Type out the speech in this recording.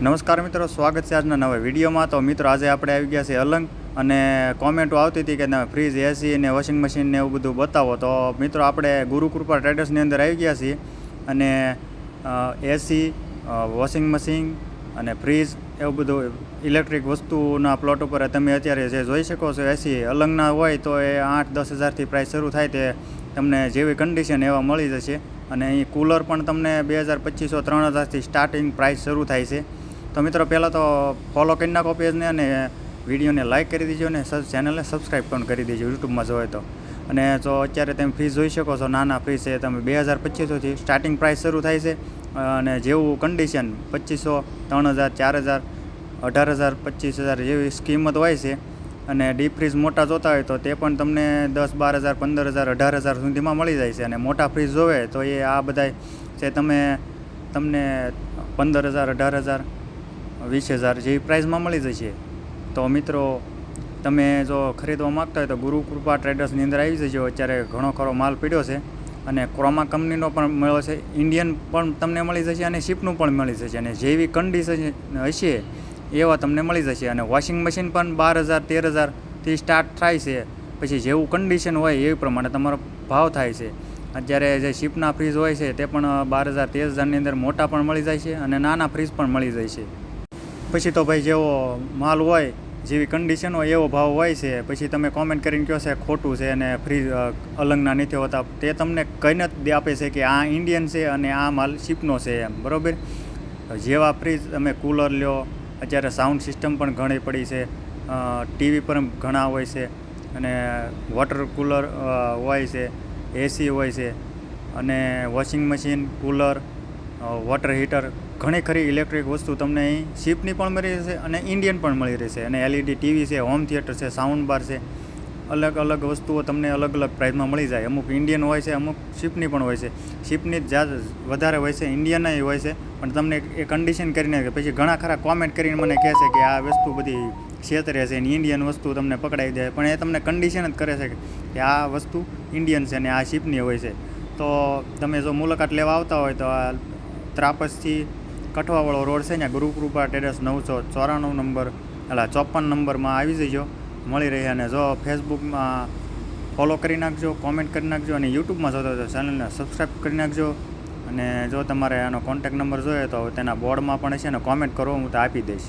નમસ્કાર મિત્રો, સ્વાગત છે આજના નવા વિડીયોમાં. તો મિત્રો, આજે આપણે આવી ગયા છે અલંગ અને કોમેન્ટો આવતી હતી કે તમે ફ્રીજ, એસી ને વોશિંગ મશીન ને એવું બધું બતાવો. તો મિત્રો, આપણે ગુરુકૃપા ટ્રેડર્સની અંદર આવી ગયા છીએ અને એસી વોશિંગ મશીન અને ફ્રીજ એવું બધું ઇલેક્ટ્રિક વસ્તુના પ્લોટ ઉપર તમે અત્યારે જે જોઈ શકો છો, એસી અલંગના હોય તો એ આઠ દસ હજારથી પ્રાઇસ શરૂ થાય તે તમને જેવી કન્ડિશન એવા મળી જશે. અને અહીં કુલર પણ તમને બે હજાર પચીસો, ત્રણ હજારથી સ્ટાર્ટિંગ પ્રાઇસ શરૂ થાય છે. તો મિત્રો, પહેલાં તો ફોલો કરી નાખો પેજને અને વિડીયોને લાઇક કરી દેજો અને ચેનલને સબસ્ક્રાઈબ પણ કરી દેજો યુટ્યુબમાં જોવે તો. અને જો અત્યારે તમે ફ્રી જોઈ શકો છો, નાના ફ્રી છે, તમે બે હજાર પચીસોથી સ્ટાર્ટિંગ પ્રાઇસ શરૂ થાય છે. અને જેવું કન્ડિશન પચીસો ત્રણ હજાર, ચાર હજાર, અઢાર હજાર પચીસ હજાર જેવી કિંમત હોય છે. અને ડીપ ફ્રીજ મોટા જોતા હોય તો તે પણ તમને દસ, બાર હજાર, પંદર હજાર, અઢાર હજાર સુધીમાં મળી જાય છે. અને મોટા ફ્રીજ જોવે તો એ આ બધાય છે તમે તમને પંદર હજાર, અઢાર હજાર વીસ હજાર જેવી પ્રાઇઝમાં મળી જશે. તો મિત્રો, તમે જો ખરીદવા માગતા હોય તો ગુરુ કૃપા ટ્રેડર્સની અંદર આવી જજો. અત્યારે ઘણો ખરો માલ પીડ્યો છે અને ક્રોમા કંપનીનો પણ મળ્યો છે. ઇન્ડિયન પણ તમને મળી જશે અને શિપનું પણ મળી જશે. અને જેવી કન્ડિશન હશે, એવા તમને મળી જશે. અને વોશિંગ મશીન પણ બાર હજાર, તેર હજારથી સ્ટાર્ટ થાય છે. પછી જેવું કન્ડિશન હોય એ પ્રમાણે તમારો ભાવ થાય છે. અત્યારે જે શિપના ફ્રીજ હોય છે, તે પણ બાર હજાર, તેર હજારની અંદર મોટા પણ મળી જાય છે અને નાના ફ્રીજ પણ મળી જાય છે. પછી તો ભાઈ જેવો માલ હોય, જેવી કન્ડિશન હોય, એવો ભાવ હોય છે, પછી તમે કોમેન્ટ કરીને કહો છે ખોટું છે અને ફ્રી અલંગના નથી હોતા, તે તમને કહીને જ આપે છે કે આ ઇન્ડિયન છે અને આ માલ શિપનો છે એમ, બરાબર? જેવા ફ્રીજ તમે કુલર લ્યો, અત્યારે સાઉન્ડ સિસ્ટમ પણ ઘણી પડી છે ટીવી પર ઘણા હોય છે, અને વોટર કુલર હોય છે એસી હોય છે, અને washing machine cooler water heater ઘણી ખરી ઇલેક્ટ્રિક વસ્તુ તમને અહીં શિપની પણ મળી રહેશે અને ઇન્ડિયન પણ મળી રહેશે. અને એલઈડી ટીવી છે હોમ થિયેટર છે સાઉન્ડ બાર છે, અલગ અલગ વસ્તુઓ તમને અલગ અલગ પ્રાઇસમાં મળી જાય. અમુક ઇન્ડિયન હોય છે, અમુક શિપની પણ હોય છે. શિપની જ જ્યાં વધારે હોય છે ઇન્ડિયનય હોય છે. પણ તમને એ કન્ડિશન કરીને પછી ઘણા ખરા કોમેન્ટ કરીને મને કહે છે કે આ વસ્તુ બધી છેતરે છે ને ઇન્ડિયન વસ્તુ તમને પકડાઈ દે પણ એ તમને કન્ડિશન જ કરે છે કે આ વસ્તુ ઇન્ડિયન છે અને આ શિપની હોય છે. તો તમે જો મુલાકાત લેવા આવતા હોય તો આ ત્રાપસથી કઠવાવાળો રોડ છે ત્યાં ગુરુકૃપા ટેરેસ નવસો ચોરાણું નંબર એટલે ચોપન નંબરમાં આવી જજો. મળી રહે અને જો ફેસબુકમાં ફોલો કરી નાખજો, કોમેન્ટ કરી નાખજો અને યુટ્યુબમાં જોતો તો ચેનલને સબસ્ક્રાઈબ કરી નાખજો. અને જો તમારે આનો કોન્ટેક નંબર જોઈએ તો તેના બોર્ડમાં પણ છે ને, કોમેન્ટ કરો, હું તો આપી દઈશ.